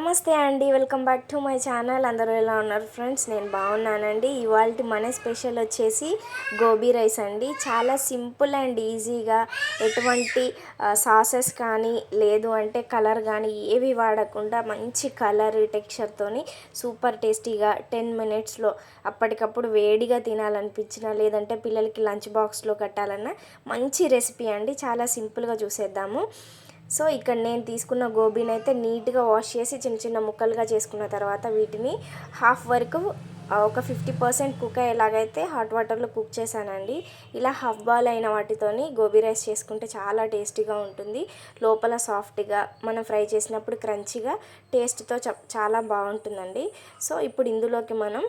నమస్తే అండి welcome back to my channel. అందరూ ఎలా ఉన్నారు ఫ్రెండ్స్? నేను బాగున్నానండి. ఇవాళ మన స్పెషల్ వచ్చేసి గోబీ రైస్ అండి. చాలా సింపుల్ అండ్ ఈజీగా ఎటువంటి సాసెస్ కానీ లేదు అంటే కలర్ కానీ ఏవి వాడకుండా మంచి కలర్ టెక్స్చర్తోని సూపర్ టేస్టీగా టెన్ మినిట్స్లో అప్పటికప్పుడు వేడిగా తినాలనిపించిన లేదంటే పిల్లలకి లంచ్ బాక్స్లో కట్టాలన్నా మంచి రెసిపీ అండి. చాలా సింపుల్గా చూసేద్దాము. సో ఇక్కడ నేను తీసుకున్న గోబీని అయితే నీట్గా వాష్ చేసి చిన్న చిన్న ముక్కలుగా చేసుకున్న తర్వాత వీటిని హాఫ్ వరకు ఒక ఫిఫ్టీ పర్సెంట్ కుక్ అయ్యేలాగైతే హాట్ వాటర్లో కుక్ చేశానండి. ఇలా హాఫ్ బాల్ అయిన వాటితోని గోబీ రైస్ చేసుకుంటే చాలా టేస్టీగా ఉంటుంది. లోపల సాఫ్ట్గా మనం ఫ్రై చేసినప్పుడు క్రంచీగా టేస్ట్తో చాలా బాగుంటుందండి. సో ఇప్పుడు ఇందులోకి మనం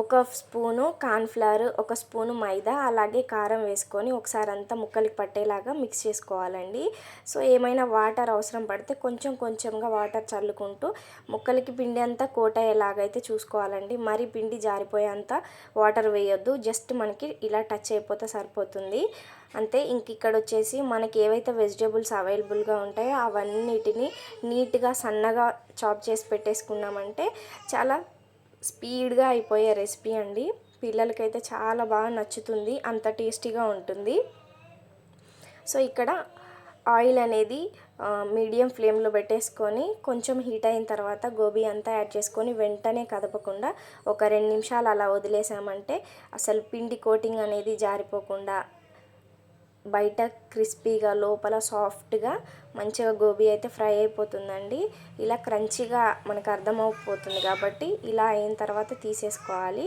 ఒక స్పూను కార్న్ఫ్లవర్ ఒక స్పూను మైదా అలాగే కారం వేసుకొని ఒకసారి అంతా ముక్కలకి పట్టేలాగా మిక్స్ చేసుకోవాలండి. సో ఏమైనా వాటర్ అవసరం పడితే కొంచెం కొంచెంగా వాటర్ చల్లుకుంటూ ముక్కలకి పిండి అంతా కోట్ అయ్యేలాగైతే చూసుకోవాలండి. మరి పిండి జారిపోయేంత వాటర్ వేయొద్దు. జస్ట్ మనకి ఇలా టచ్ అయిపోతే సరిపోతుంది. అంతే ఇంక ఇక్కడ వచ్చేసి మనకి ఏవైతే వెజిటేబుల్స్ అవైలబుల్గా ఉంటాయో అవన్నిటిని నీట్గా సన్నగా చాప్ చేసి పెట్టేసుకున్నామంటే చాలా స్పీడ్గా అయిపోయే రెసిపీ అండి. పిల్లలకైతే చాలా బాగా నచ్చుతుంది. అంత టేస్టీగా ఉంటుంది. సో ఇక్కడ ఆయిల్ అనేది మీడియం ఫ్లేమ్లో పెట్టేసుకొని కొంచెం హీట్ అయిన తర్వాత గోబీ అంతా యాడ్ చేసుకొని వెంటనే కదపకుండా ఒక రెండు నిమిషాలు అలా వదిలేసామంటే అసలు పిండి కోటింగ్ అనేది జారిపోకుండా బయట క్రిస్పీగా లోపల సాఫ్ట్గా మంచిగా గోబీ అయితే ఫ్రై అయిపోతుందండి. ఇలా క్రంచీగా మనకు అర్థమైపోతుంది కాబట్టి ఇలా అయిన తర్వాత తీసేసుకోవాలి.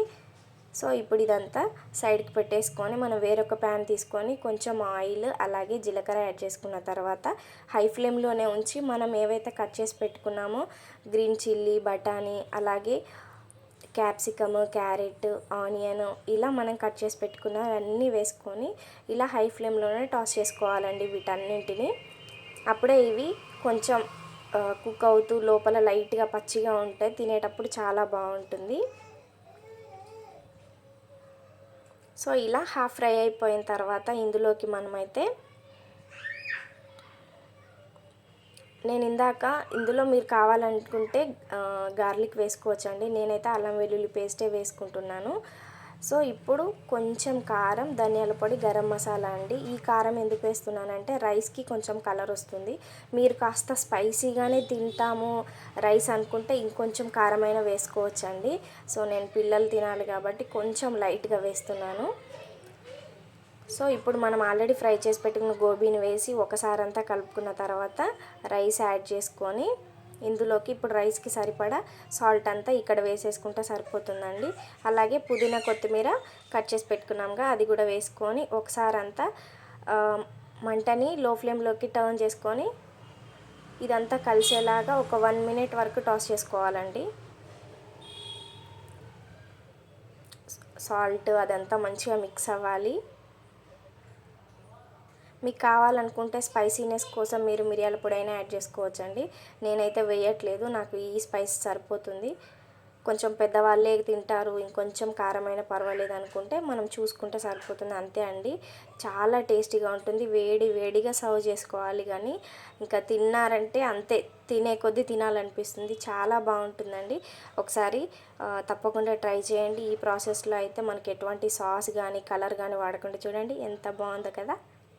సో ఇప్పుడు ఇదంతా సైడ్కి పెట్టేసుకొని మనం వేరొక ప్యాన్ తీసుకొని కొంచెం ఆయిల్ అలాగే జీలకర్ర యాడ్ చేసుకున్న తర్వాత హై ఫ్లేమ్లోనే ఉంచి మనం ఏవైతే కట్ చేసి పెట్టుకున్నామో గ్రీన్ చిల్లీ బఠానీ అలాగే క్యాప్సికమ్ క్యారెట్ ఆనియన్ ఇలా మనం కట్ చేసి పెట్టుకున్నవన్నీ వేసుకొని ఇలా హై ఫ్లేమ్లోనే టాస్ చేసుకోవాలండి వీటన్నింటిని. అప్పుడే ఇవి కొంచెం కుక్ అవుతూ లోపల లైట్గా పచ్చిగా ఉంటాయి తినేటప్పుడు చాలా బాగుంటుంది. సో ఇలా హాఫ్ ఫ్రై అయిపోయిన తర్వాత ఇందులోకి మనమైతే నేను ఇందాక ఇందులో మీరు కావాలనుకుంటే గార్లిక్ వేసుకోవచ్చండి. నేనైతే అల్లం వెల్లుల్లి పేస్టే వేసుకుంటున్నాను. సో ఇప్పుడు కొంచెం కారం ధనియాల పొడి గరం మసాలా అండి. ఈ కారం ఎందుకు వేస్తున్నానంటే రైస్కి కొంచెం కలర్ వస్తుంది. మీరు కాస్త స్పైసీగానే తింటాము రైస్ అనుకుంటే ఇంకొంచెం కారమైన వేసుకోవచ్చండి. సో నేను పిల్లలు తినాలి కాబట్టి కొంచెం లైట్గా వేస్తున్నాను. సో ఇప్పుడు మనం ఆల్రెడీ ఫ్రై చేసి పెట్టుకున్న గోబీని వేసి ఒకసారి అంతా కలుపుకున్న తర్వాత రైస్ యాడ్ చేసుకొని ఇందులోకి ఇప్పుడు రైస్కి సరిపడా సాల్ట్ అంతా ఇక్కడ వేసేసుకుంటే సరిపోతుందండి. అలాగే పుదీనా కొత్తిమీర కట్ చేసి పెట్టుకున్నాంగా అది కూడా వేసుకొని ఒకసారి అంతా మంటని లో ఫ్లేమ్లోకి టర్న్ చేసుకొని ఇదంతా కలిసేలాగా ఒక వన్ మినిట్ వరకు టాస్ చేసుకోవాలండి. సాల్ట్ అదంతా మంచిగా మిక్స్ అవ్వాలి. మీకు కావాలనుకుంటే స్పైసీనెస్ కోసం మీరు మిరియాల పొడి అయినా యాడ్ చేసుకోవచ్చండి. నేనైతే వేయట్లేదు నాకు ఈ స్పైస్ సరిపోతుంది. కొంచెం పెద్దవాళ్ళే తింటారు ఇంకొంచెం కారమైన పర్వాలేదు అనుకుంటే మనం చూసుకుంటే సరిపోతుంది. అంతే అండి. చాలా టేస్టీగా ఉంటుంది. వేడి వేడిగా సర్వ్ చేసుకోవాలి కానీ ఇంకా తిన్నారంటే అంతే తినే కొద్దీ తినాలనిపిస్తుంది. చాలా బాగుంటుందండి. ఒకసారి తప్పకుండా ట్రై చేయండి. ఈ ప్రాసెస్లో అయితే మనకి ఎటువంటి సాస్ కానీ కలర్ కానీ వాడకుండా చూడండి. ఎంత బాగుందో కదా.